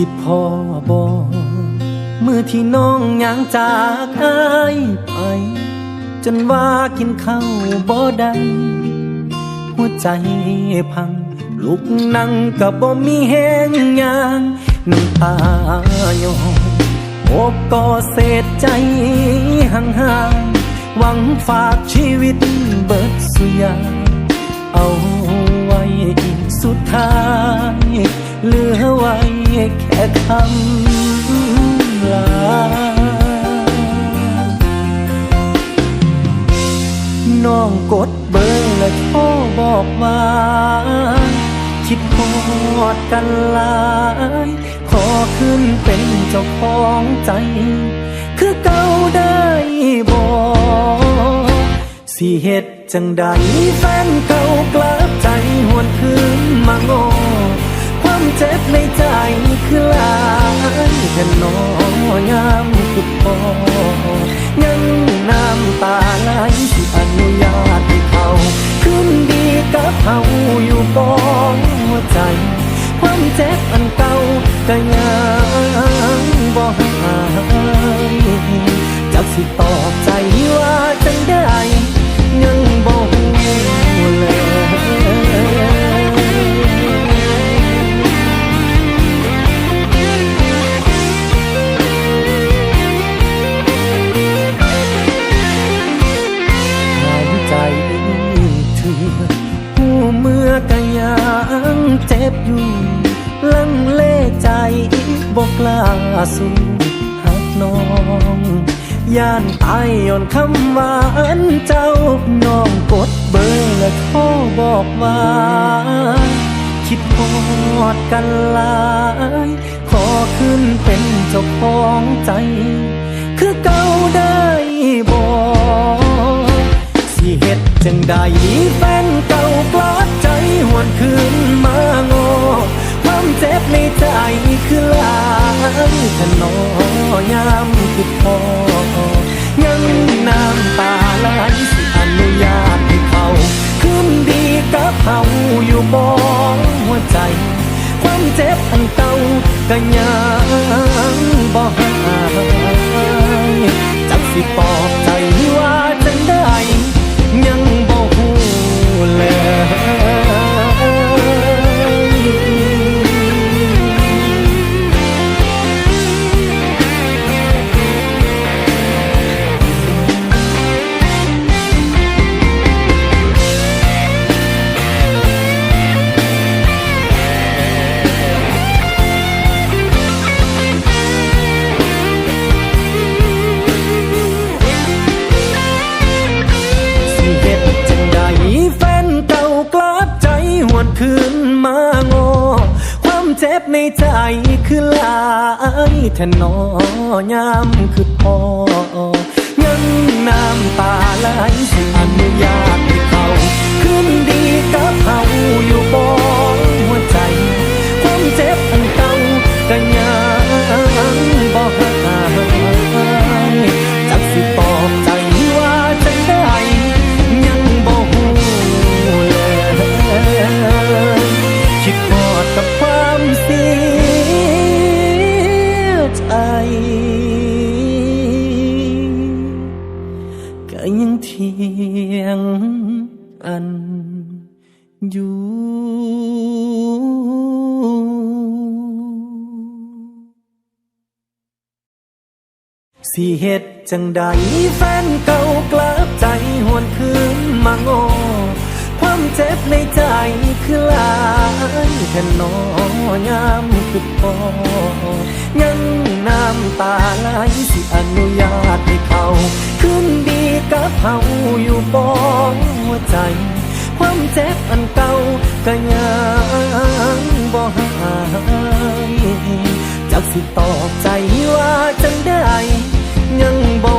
คิดพ่อบอมือที่น้องย่างจากอายไป จนว่ากินข้าวบ่ได้หัวใจพัง ลุกนั่งกับบ่มีแหงยางน้ำตาโยองโอบกอเศษใจห่างๆหวังฝากชีวิตเบิดสุยาเอาไว้ สุดท้าย เหลือไว้แค่คำลาน้องกดเบอร์และโทรบอกว่าคิดฮอดกันหลาย ขอขึ้นเป็นเจ้าของใจ คือเก่าได้บอกสิเฮ็ดจังใดแฟนเก่ากลับใจหวนคืน มางอความเจ็บในใจคือลายแค่นอยามคือพอยังน้ำตาไหลที่อนุญาตให้เขาคืนดีกับเขาอยู่บ้องหัวใจ ความเจ็บอันเก่าก็ยังบ่หายจักสิตอบใจว่าจังได้ บอกล้าสู้หักน้องย่านตายย่อนคำหวานเจ้าน้องกดเบอร์และโทรบอกว่า คิดฮอดกันหลาย ขอขึ้นเป็นเจ้าของใจ คือเก่าได้บอกสิเฮ็ดจังใดแฟนเก่ากลอดใจหวนคืนมาง เจ็บในใจคือหลายขนอยามคือพอยังน้ำตาไหลสิอนุญาตให้เขาคืนดีกับเขาอยู่บ้องหัวใจ ความเจ็บอันเก่าก็ยังบ่หายจักสิปอ ใจคือลายแทนนอยามคือพอยังน้ำตาไหลสิอนุญาตให้เขาขึ้นดีกับเขาอยู่บ่หัวใจ ความเจ็บอันเก่ากัน เสียงกันอยู่สิเฮ็ดจังใดแฟนเก่ากลับใจหวนคืนมาโงอความเจ็บในใจคือลายแค่นอยามคือพอยัง น้ำตาไหลสิอนุญาตให้เขา ขึ้นดีกับเฮาอยู่บองหัวใจ ความเจ็บอันเก่าก็ยังบ่หายจักสิตอบใจว่าจังได้ยังบ่